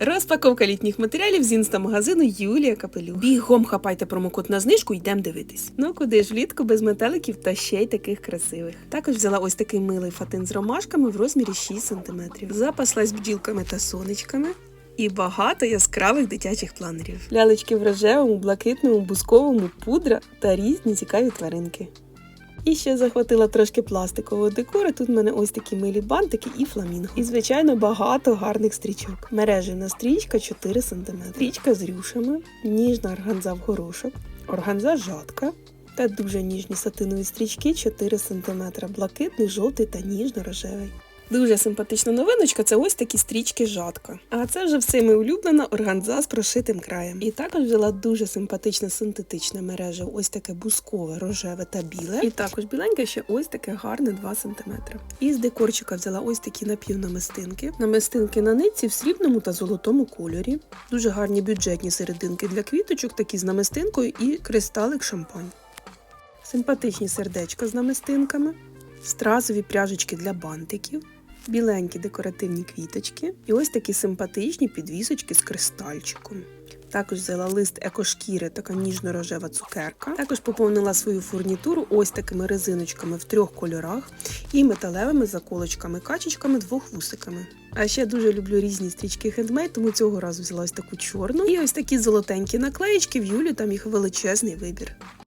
Розпаковка літніх матеріалів з інстамагазину Юлія Капелюх. Бігом хапайте промокод на знижку, йдемо дивитись. Ну куди ж влітку без метеликів та ще й таких красивих. Також взяла ось такий милий фатин з ромашками в розмірі 6 см. Запаслась бджілками та сонечками. І багато яскравих дитячих планерів. Лялечки в рожевому, блакитному, бусковому, пудра та різні цікаві тваринки. І ще захватила трошки пластикового декору. Тут в мене ось такі милі бантики і фламінго. І, звичайно, багато гарних стрічок. Мережена стрічка 4 см. Стрічка з рюшами, ніжна органза в горошок, органза жатка. Та дуже ніжні сатинові стрічки 4 см, блакитний, жовтий та ніжно-рожевий. Дуже симпатична новиночка це ось такі стрічки жатка. А це вже всеми улюблена органза з прошитим краєм. І також взяла дуже симпатична синтетична мережа, ось таке бускове, рожеве та біле. І також біленьке ще ось таке гарне 2 см. І з декорчика взяла ось такі напівнамистинки. Намистинки на нитці в срібному та золотому кольорі. Дуже гарні бюджетні серединки для квіточок, такі з намистинкою і кристалик шампань. Симпатичні сердечка з намистинками, стразові пряжечки для бантиків, біленькі декоративні квіточки і ось такі симпатичні підвісочки з кристальчиком. Також взяла лист екошкіри, така ніжно-рожева цукерка. Також поповнила свою фурнітуру ось такими резиночками в трьох кольорах і металевими заколочками, качечками, двох вусиками. А ще дуже люблю різні стрічки хендмейд, тому цього разу взяла ось таку чорну. І ось такі золотенькі наклеїчки в Юлі, там їх величезний вибір.